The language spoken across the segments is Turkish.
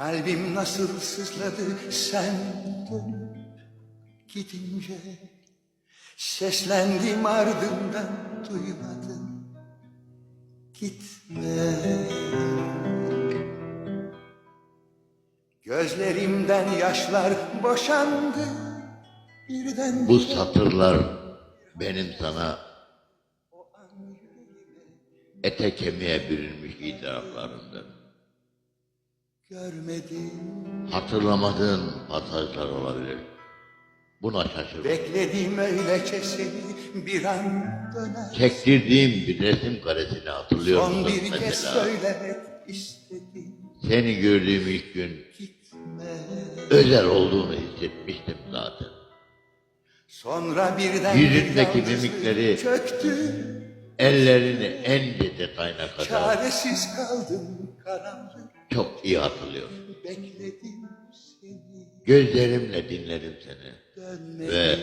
Kalbim nasıl sızladı sen dönüp gidince. Seslendim ardından duymadım. Gitme. Gözlerimden yaşlar boşandı birden Bu satırlar benim sana ete kemiğe bürünmüş itiraflarımdır. görmedim Hatırlamadığın pasajlar olabilir. Buna şaşırma. Bekledim öylece seni bir an döner Çektirdiğim bir resim karesini hatırlıyor Son musun bir kez mesela? söylemek istedim Seni gördüğüm ilk gün gitme özel olduğunu hissetmiştim zaten. Sonra birden Yüzündeki mimikleri- çöktü Ellerini en detayına kadar Çaresiz kaldım karanlık. Çok iyi hatırlıyorum. Bekledim seni. Gözlerimle dinledim seni. Dönme ve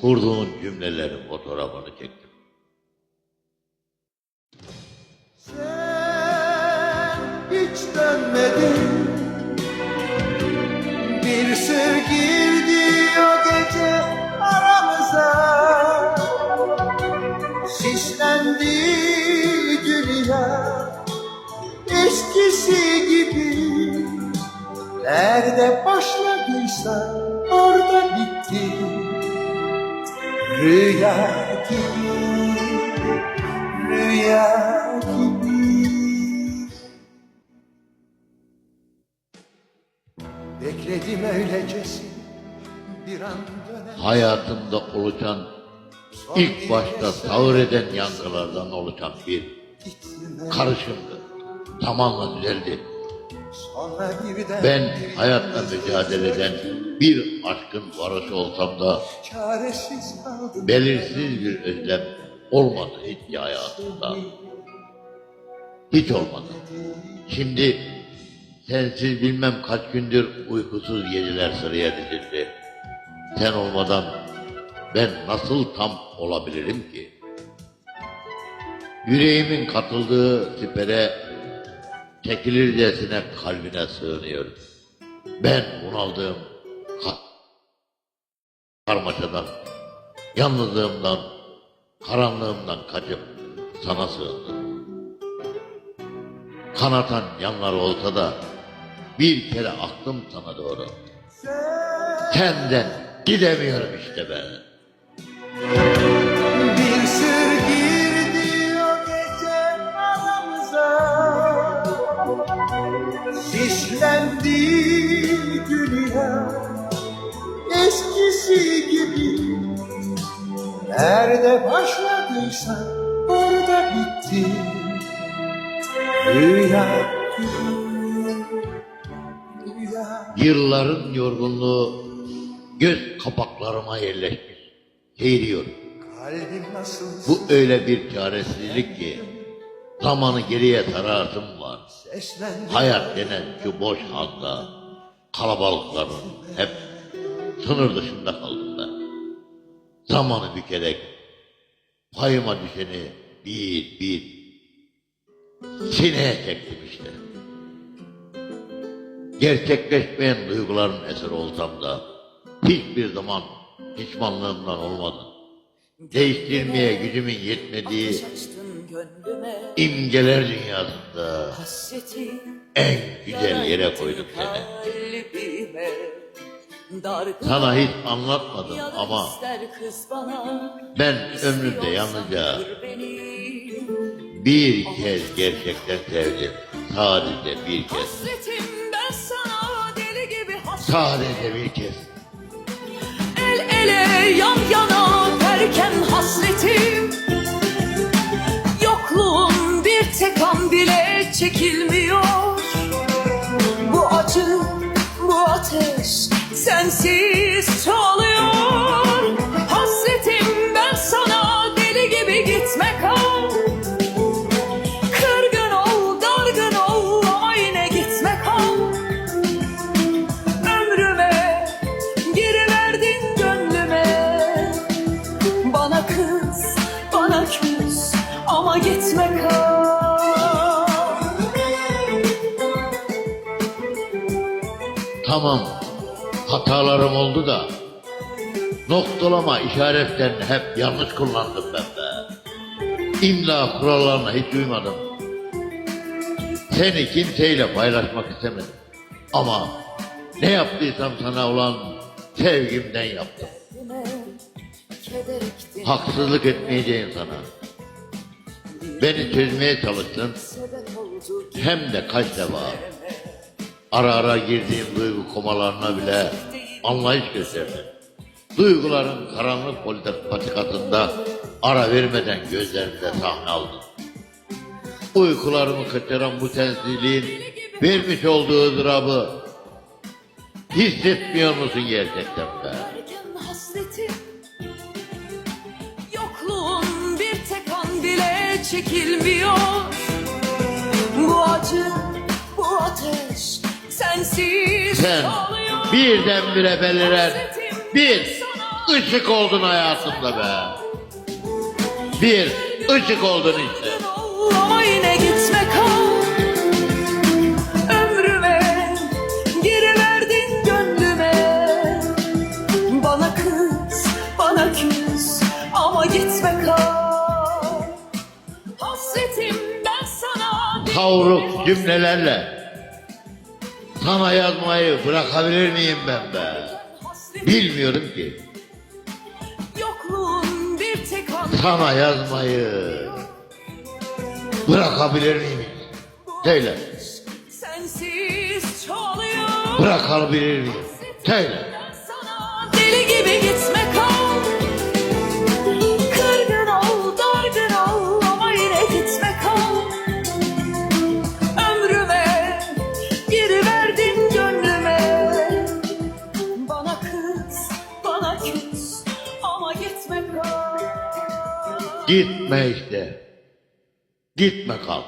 kurduğun cümlelerin fotoğrafını çektim. Sen hiç dönmedin orada bitti Rüya gibi rüya gibi Bekledim öylecesin bir an döner Hayatımda oluşan ilk başta sağır eden yankılardan oluşan bir karışımdı. Zamanla düzeldi. Ben hayatla mücadele eden bir aşkın varoşu olsam da belirsiz bir özlem olmadı hiç hayatımda. Hiç olmadı. Şimdi sensiz bilmem kaç gündür uykusuz geceler sıraya dizildi. Sen olmadan ben nasıl tam olabilirim ki? Yüreğimin katıldığı sipere çekilircesine kalbine sığınıyorum. Ben bunaldığım ka- karmaşadan, yalnızlığımdan, karanlığımdan kaçıp sana sığındım. Kanatan yanlar olsa da bir kere aklım sana doğru. Senden gidemiyorum işte ben. Dünya eskisi gibi. Nerede başladıysa orada bitti. Rüya Yılların yorgunluğu göz kapaklarıma yerleşmiş. Nasıl Bu öyle bir çaresizlik ki zamanı geriye sararsım var. Hayat denen şu boş halda kalabalıkların hep sınır dışında kaldım ben. Zamanı bükerek payıma düşeni bir bir sineye çektim işte. Gerçekleşmeyen duyguların eseri olsam da hiçbir zaman pişmanlığımdan olmadı. Değiştirmeye gücümün yetmediği gönlüme imgeler dünyasında hasretin en güzel yere koyduk seni. Kalbime Sana hiç anlatmadım ama bana ben ömrümde yalnızca bir kez gerçekten sevdim. Sadece bir kez. Sadece bir kez. El ele yan yana derken hasretim bile çekilmiyor. Bu acı, bu ateş sensiz çoğalıyor Tamam hatalarım oldu da noktalama işaretlerini hep yanlış kullandım ben be. İmla kurallarına hiç uymadım. Seni kimseyle paylaşmak istemedim. Ama ne yaptıysam sana olan sevgimden yaptım. Haksızlık etmeyeceğim sana. Beni çözmeye çalıştın hem de kaç defa. Ara ara girdiğim duygu komalarına bile anlayış gösterdin. Duyguların karanlık politik patikasında ara vermeden gözlerinde sahne aldın. Uykularımı kaçıran bu sensizliğin vermiş olduğu ızdırabı hissetmiyor musun gerçekten be? Bir tek bile çekilmiyor Bu acı, bu ateş sensiz Sen kalıyor. birdenbire beliren bir ışık oldun hayatımda be. Bir ışık oldun işte. ama yine gitme kal Ömrüme giriverdin gönlüme Bana kız, bana küs ama gitme kal Hasretim ben sana Kavruk cümlelerle sana yazmayı bırakabilir miyim ben be? Bilmiyorum ki sana yazmayı bırakabilir miyim? Söyle bırakabilir miyim? Söyle. Deli gibi gitme gitme işte. Gitme kal.